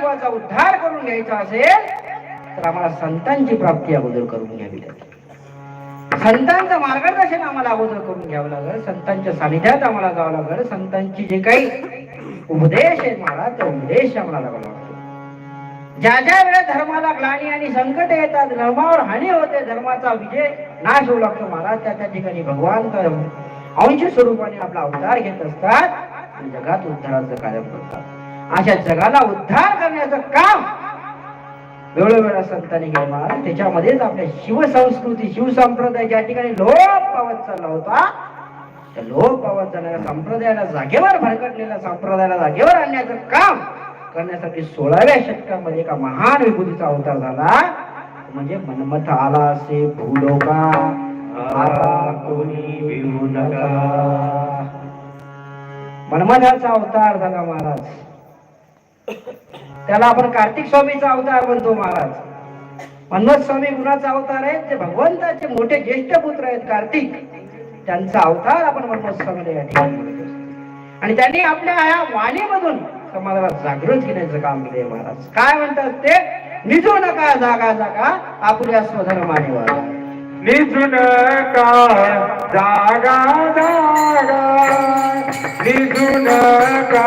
जीवाचा उद्धार करून घ्यायचा असेल तर आम्हाला संतांची प्राप्ती अगोदर करून घ्यावी लागेल. संतांचं मार्गदर्शन आम्हाला अगोदर करून घ्यावं लागेल. संतांच्या सानिध्यात आम्हाला जावं लागेल. संतांची जे काही उपदेश आहेत मला ते उपदेश आम्हाला लागला ज्या ज्या वेळेस धर्माला ग्लानी आणि संकट येतात धर्मावर हानी होते धर्माचा विजय नाश होऊ लागतो मला त्या त्या ठिकाणी भगवान अंश स्वरूपाने आपला अवतार घेत असतात आणि जगात उद्धाराचं कार्य करतात. अशा जगाला उद्धार करण्याचं काम वेळोवेळा संतांनी घ्यावा त्याच्यामध्येच आपल्या शिवसंस्कृती शिवसंप्रदाय ज्या ठिकाणी लोप पावत चालला होता. त्या लोप पावत जाणाऱ्या संप्रदायाला जागेवर भरकटलेल्या संप्रदायाला जागेवर आणण्याचं काम करण्यासाठी सोळाव्या शतकामध्ये एका महान विभूतीचा अवतार झाला. म्हणजे मनमथ आला असे भूलोका. कोणी नका. मनमथाचा अवतार झाला महाराज. त्याला आपण कार्तिक स्वामीचा अवतार म्हणतो महाराज. मनमथ स्वामी गुणाचा अवतार आहेत ते भगवंताचे मोठे ज्येष्ठ पुत्र आहेत कार्तिक. त्यांचा अवतार आपण मनमथ स्वामी या ठिकाणी आणि त्यांनी आपल्या ह्या वाणीमधून समाजाला जागृत घेण्याचं काम केले महाराज. काय म्हणतात ते? निजू नका जागा जागा आपल्या स्वधर्माने वागा निजून का जागा जागा निजून का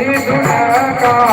निजून का जागा जागा निजून का